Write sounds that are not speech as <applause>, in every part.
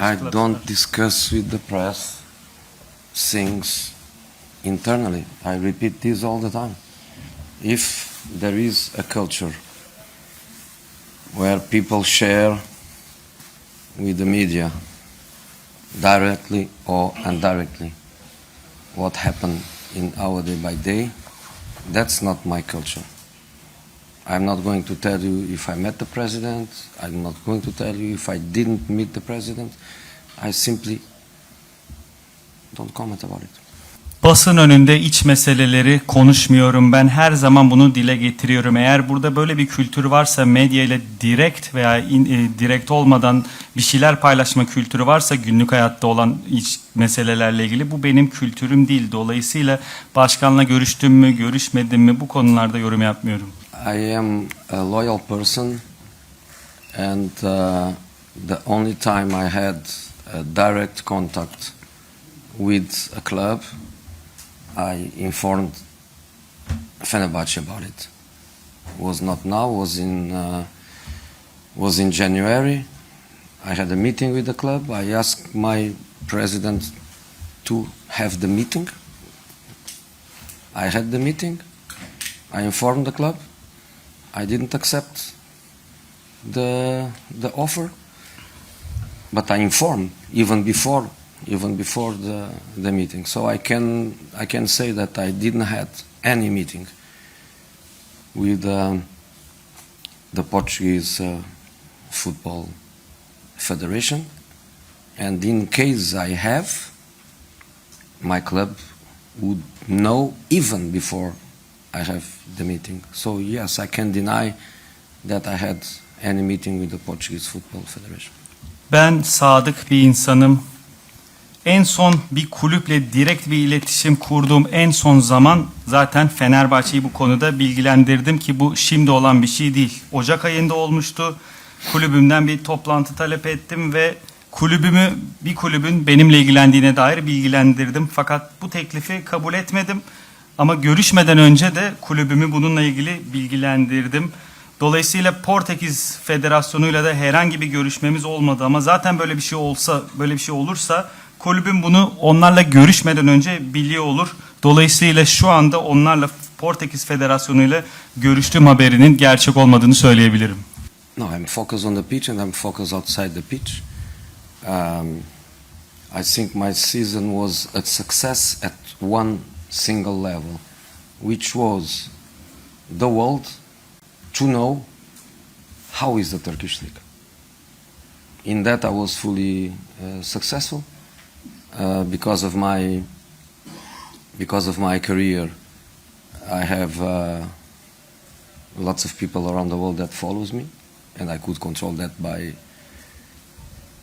açıkladılar. don't discuss with the press things internally. I repeat this all the time. If there is a culture where people share with the media directly or indirectly what happened in our day by day, that's not my culture. I'm not going to tell you if I met the president. I'm not going to tell you if I didn't meet the president. I simply don't comment about it. Basın önünde iç meseleleri konuşmuyorum. Ben her zaman bunu dile getiriyorum. Eğer burada böyle bir kültür varsa medya ile direkt veya in, e, direkt olmadan bir şeyler paylaşma kültürü varsa günlük hayatta olan iç meselelerle ilgili bu benim kültürüm değil. Dolayısıyla başkanla görüştüm mü, görüşmedim mi bu konularda yorum yapmıyorum. I am a loyal person, and uh, the only time I had a direct contact with a club, I informed Fenerbahce about it. Was not now. Was in uh, was in January. I had a meeting with the club. I asked my president to have the meeting. I had the meeting. I informed the club. I didn't accept the the offer, but I informed even before even before the the meeting. So I can I can say that I didn't had any meeting with um, the Portuguese uh, football federation, and in case I have, my club would know even before I have the meeting. So yes, I can deny that I had any meeting with the Portuguese Football Federation. Ben sadık bir insanım. En son bir kulüple direkt bir iletişim kurduğum en son zaman zaten Fenerbahçe'yi bu konuda bilgilendirdim ki bu şimdi olan bir şey değil. Ocak ayında olmuştu. Kulübümden bir toplantı talep ettim ve kulübümü bir kulübün benimle ilgilendiğine dair bilgilendirdim. Fakat bu teklifi kabul etmedim. Ama görüşmeden önce de kulübümü bununla ilgili bilgilendirdim. Dolayısıyla Portekiz Federasyonu'yla da herhangi bir görüşmemiz olmadı ama zaten böyle bir şey olsa, böyle bir şey olursa kulübüm bunu onlarla görüşmeden önce biliyor olur. Dolayısıyla şu anda onlarla Portekiz Federasyonu'yla görüştüğüm haberinin gerçek olmadığını söyleyebilirim. No, I'm focused on the pitch and I'm focused outside the pitch. Um, I think my season was a success at one single level, which was the world to know how is the Turkish league. In that, I was fully uh, successful uh, because of my because of my career. I have uh, lots of people around the world that follows me, and I could control that by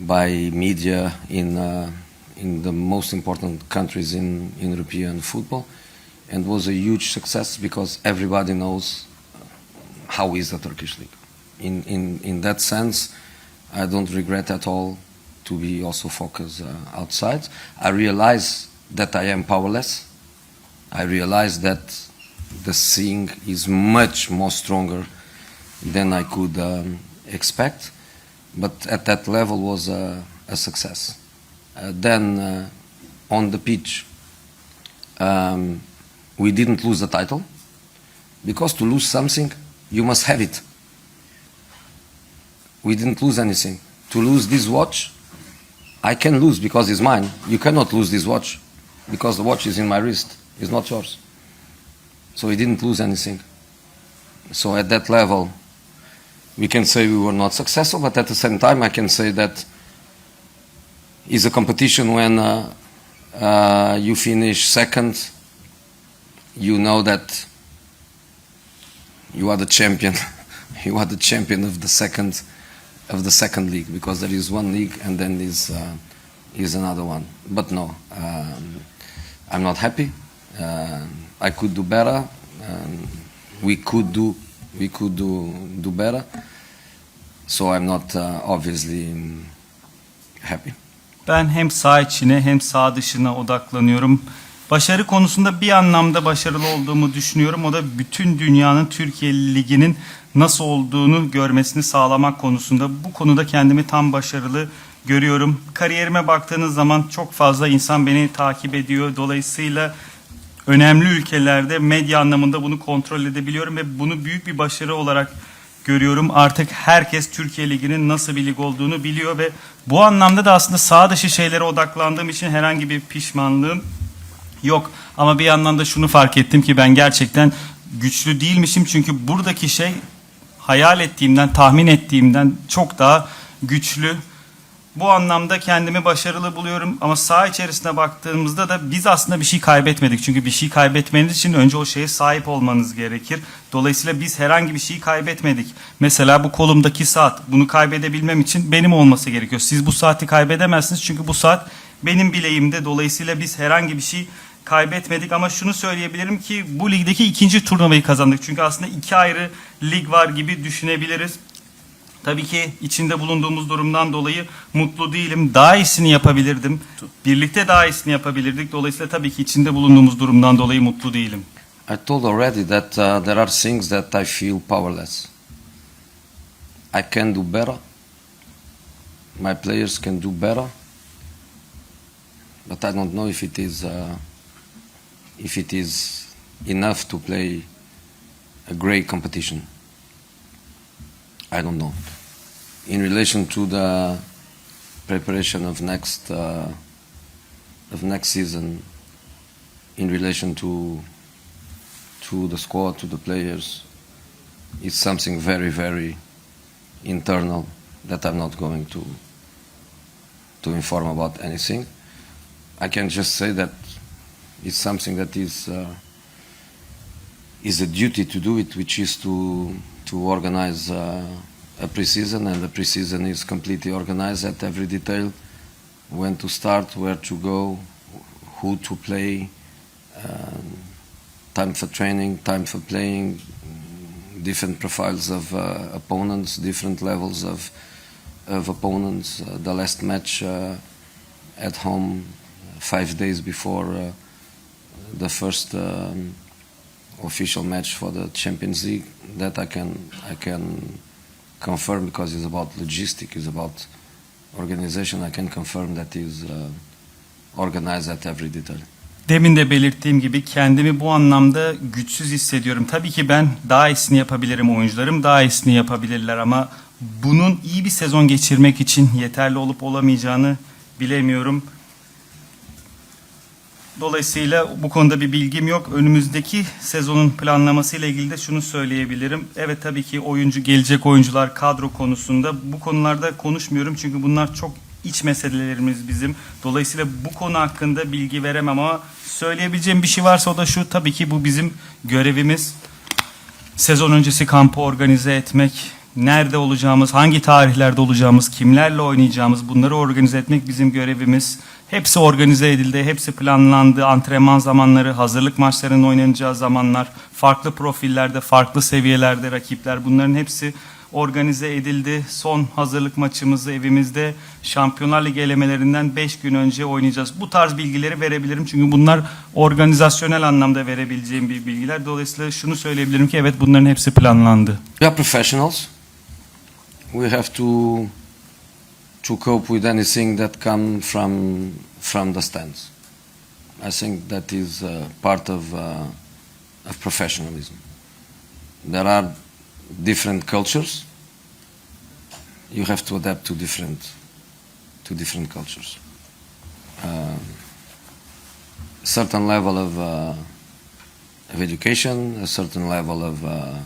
by media in uh, in the most important countries in, in European football, and was a huge success because everybody knows how is the Turkish league. In in in that sense, I don't regret at all to be also focused uh, outside. I realize that I am powerless. I realize that the seeing is much more stronger than I could um, expect, but at that level was a, a success. Uh, then uh, on the pitch, um, we didn't lose the title because to lose something, you must have it. We didn't lose anything. To lose this watch, I can lose because it's mine. You cannot lose this watch because the watch is in my wrist, it's not yours. So we didn't lose anything. So at that level, we can say we were not successful, but at the same time, I can say that it's a competition when uh, uh, you finish second, you know that you are the champion. <laughs> you are the champion of the second of the second league because there is one league and then is uh, is another one. But no, um, I'm not happy. Uh, I could do better. Um, we could do we could do do better. So I'm not uh, obviously um, happy. Ben hem sağ içine hem sağ dışına odaklanıyorum. Başarı konusunda bir anlamda başarılı olduğumu düşünüyorum. O da bütün dünyanın Türkiye Ligi'nin nasıl olduğunu görmesini sağlamak konusunda. Bu konuda kendimi tam başarılı görüyorum. Kariyerime baktığınız zaman çok fazla insan beni takip ediyor. Dolayısıyla önemli ülkelerde medya anlamında bunu kontrol edebiliyorum ve bunu büyük bir başarı olarak görüyorum. Artık herkes Türkiye Ligi'nin nasıl bir lig olduğunu biliyor ve bu anlamda da aslında sağ dışı şeylere odaklandığım için herhangi bir pişmanlığım yok. Ama bir yandan da şunu fark ettim ki ben gerçekten güçlü değilmişim. Çünkü buradaki şey hayal ettiğimden, tahmin ettiğimden çok daha güçlü. Bu anlamda kendimi başarılı buluyorum ama saha içerisine baktığımızda da biz aslında bir şey kaybetmedik. Çünkü bir şey kaybetmeniz için önce o şeye sahip olmanız gerekir. Dolayısıyla biz herhangi bir şeyi kaybetmedik. Mesela bu kolumdaki saat bunu kaybedebilmem için benim olması gerekiyor. Siz bu saati kaybedemezsiniz çünkü bu saat benim bileğimde. Dolayısıyla biz herhangi bir şey kaybetmedik ama şunu söyleyebilirim ki bu ligdeki ikinci turnuvayı kazandık. Çünkü aslında iki ayrı lig var gibi düşünebiliriz. Tabii ki içinde bulunduğumuz durumdan dolayı mutlu değilim. Daha iyisini yapabilirdim. Birlikte daha iyisini yapabilirdik. Dolayısıyla tabii ki içinde bulunduğumuz durumdan dolayı mutlu değilim. I told already that uh, there are things that I feel powerless. I can do better. My players can do better. But I don't know if it is uh, if it is enough to play a great competition. I don't know. In relation to the preparation of next uh, of next season, in relation to to the squad, to the players, it's something very, very internal that I'm not going to to inform about anything. I can just say that it's something that is uh, is a duty to do it, which is to to organize uh, a preseason, and the preseason is completely organized at every detail, when to start, where to go, who to play. Um, time for training, time for playing, different profiles of uh, opponents, different levels of of opponents. Uh, the last match uh, at home, five days before uh, the first um, official match for the Champions League, that I can I can confirm because it's about logistics, it's about organization. I can confirm that is uh, organized at every detail. Demin de belirttiğim gibi kendimi bu anlamda güçsüz hissediyorum. Tabii ki ben daha iyisini yapabilirim, oyuncularım daha iyisini yapabilirler ama bunun iyi bir sezon geçirmek için yeterli olup olamayacağını bilemiyorum. Dolayısıyla bu konuda bir bilgim yok. Önümüzdeki sezonun planlaması ile ilgili de şunu söyleyebilirim. Evet tabii ki oyuncu gelecek oyuncular kadro konusunda bu konularda konuşmuyorum çünkü bunlar çok iç meselelerimiz bizim. Dolayısıyla bu konu hakkında bilgi veremem ama söyleyebileceğim bir şey varsa o da şu tabii ki bu bizim görevimiz. Sezon öncesi kampı organize etmek, nerede olacağımız, hangi tarihlerde olacağımız, kimlerle oynayacağımız bunları organize etmek bizim görevimiz. Hepsi organize edildi, hepsi planlandı. Antrenman zamanları, hazırlık maçlarının oynanacağı zamanlar, farklı profillerde, farklı seviyelerde rakipler bunların hepsi organize edildi. Son hazırlık maçımızı evimizde Şampiyonlar Ligi elemelerinden 5 gün önce oynayacağız. Bu tarz bilgileri verebilirim çünkü bunlar organizasyonel anlamda verebileceğim bir bilgiler. Dolayısıyla şunu söyleyebilirim ki evet bunların hepsi planlandı. We are professionals. We have to to cope with anything that come from from the stands. I think that is uh, part of uh, of professionalism. There are different cultures. You have to adapt to different to different cultures. Um, a certain level of uh, of education, a certain level of uh,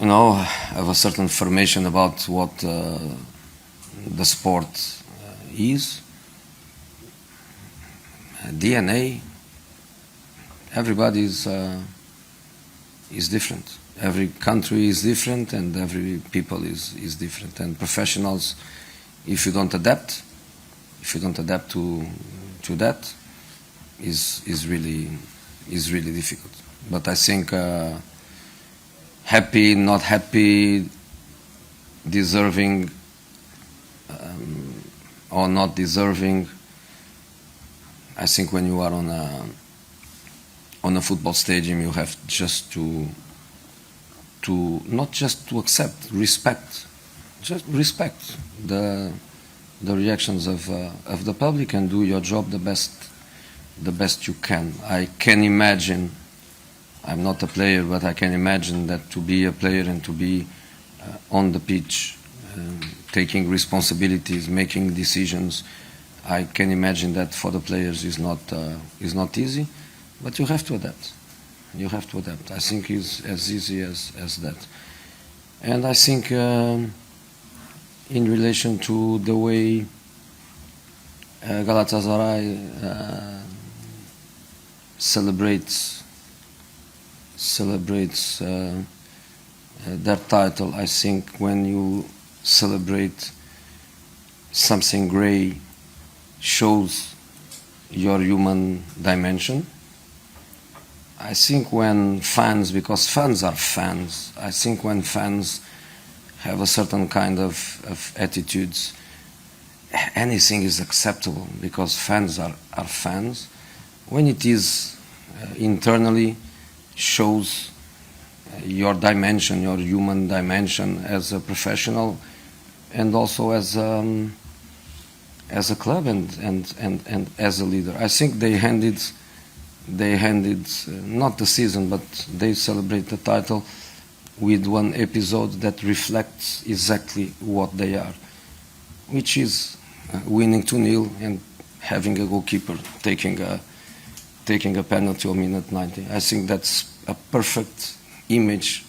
you know, have a certain information about what uh, the sport uh, is. Uh, DNA. Everybody is uh, is different. Every country is different, and every people is is different. And professionals, if you don't adapt, if you don't adapt to to that, is is really is really difficult. But I think. Uh, happy, not happy, deserving um, or not deserving. I think when you are on a on a football stadium, you have just to to not just to accept, respect just respect the the reactions of uh, of the public and do your job the best the best you can. I can imagine. I'm not a player, but I can imagine that to be a player and to be uh, on the pitch, um, taking responsibilities, making decisions. I can imagine that for the players is not uh, is not easy, but you have to adapt. You have to adapt. I think it's as easy as as that. And I think um, in relation to the way uh, Galatasaray uh, celebrates celebrates uh, uh, title, I think when you celebrate something grey shows your human dimension. I think when fans, because fans are fans, I think when fans have a certain kind of, of attitudes, anything is acceptable because fans are, are fans. When it is uh, internally, shows uh, your dimension, your human dimension as a professional and also as um, as a club and, and, and, and as a leader. I think they handed they handed uh, not the season but they celebrate the title with one episode that reflects exactly what they are, which is uh, winning 2-0 and having a goalkeeper taking a taking a penalty on minute 90. I think that's a perfect image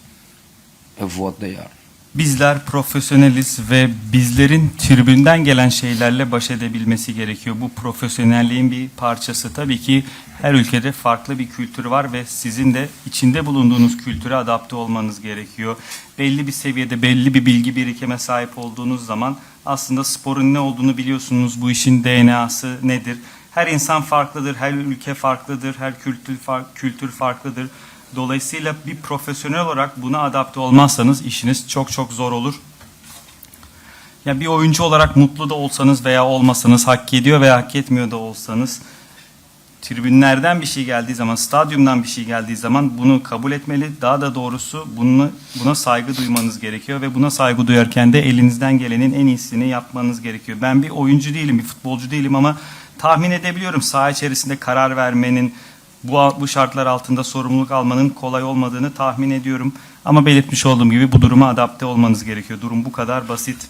of what they are. Bizler profesyoneliz ve bizlerin tribünden gelen şeylerle baş edebilmesi gerekiyor. Bu profesyonelliğin bir parçası. Tabii ki her ülkede farklı bir kültür var ve sizin de içinde bulunduğunuz kültüre adapte olmanız gerekiyor. Belli bir seviyede belli bir bilgi birikime sahip olduğunuz zaman aslında sporun ne olduğunu biliyorsunuz. Bu işin DNA'sı nedir? Her insan farklıdır, her ülke farklıdır, her kültür, far- kültür farklıdır. Dolayısıyla bir profesyonel olarak buna adapte olmazsanız işiniz çok çok zor olur. Ya bir oyuncu olarak mutlu da olsanız veya olmasanız, hak ediyor veya hak etmiyor da olsanız tribünlerden bir şey geldiği zaman, stadyumdan bir şey geldiği zaman bunu kabul etmeli. Daha da doğrusu bunu, buna saygı duymanız gerekiyor ve buna saygı duyarken de elinizden gelenin en iyisini yapmanız gerekiyor. Ben bir oyuncu değilim, bir futbolcu değilim ama tahmin edebiliyorum saha içerisinde karar vermenin, bu, bu şartlar altında sorumluluk almanın kolay olmadığını tahmin ediyorum. Ama belirtmiş olduğum gibi bu duruma adapte olmanız gerekiyor. Durum bu kadar basit.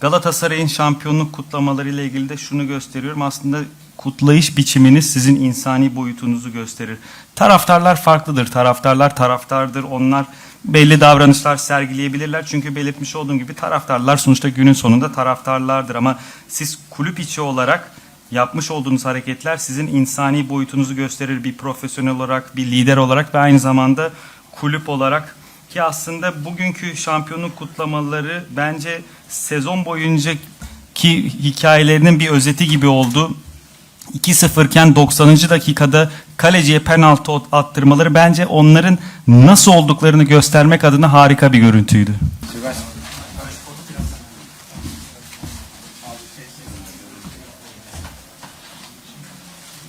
Galatasaray'ın şampiyonluk kutlamaları ile ilgili de şunu gösteriyorum. Aslında kutlayış biçiminiz sizin insani boyutunuzu gösterir. Taraftarlar farklıdır. Taraftarlar taraftardır. Onlar belli davranışlar sergileyebilirler. Çünkü belirtmiş olduğum gibi taraftarlar sonuçta günün sonunda taraftarlardır. Ama siz kulüp içi olarak yapmış olduğunuz hareketler sizin insani boyutunuzu gösterir. Bir profesyonel olarak, bir lider olarak ve aynı zamanda kulüp olarak ki aslında bugünkü şampiyonluk kutlamaları bence sezon boyuncaki hikayelerinin bir özeti gibi oldu. 2-0 iken 90. dakikada kaleciye penaltı attırmaları bence onların nasıl olduklarını göstermek adına harika bir görüntüydü. Guys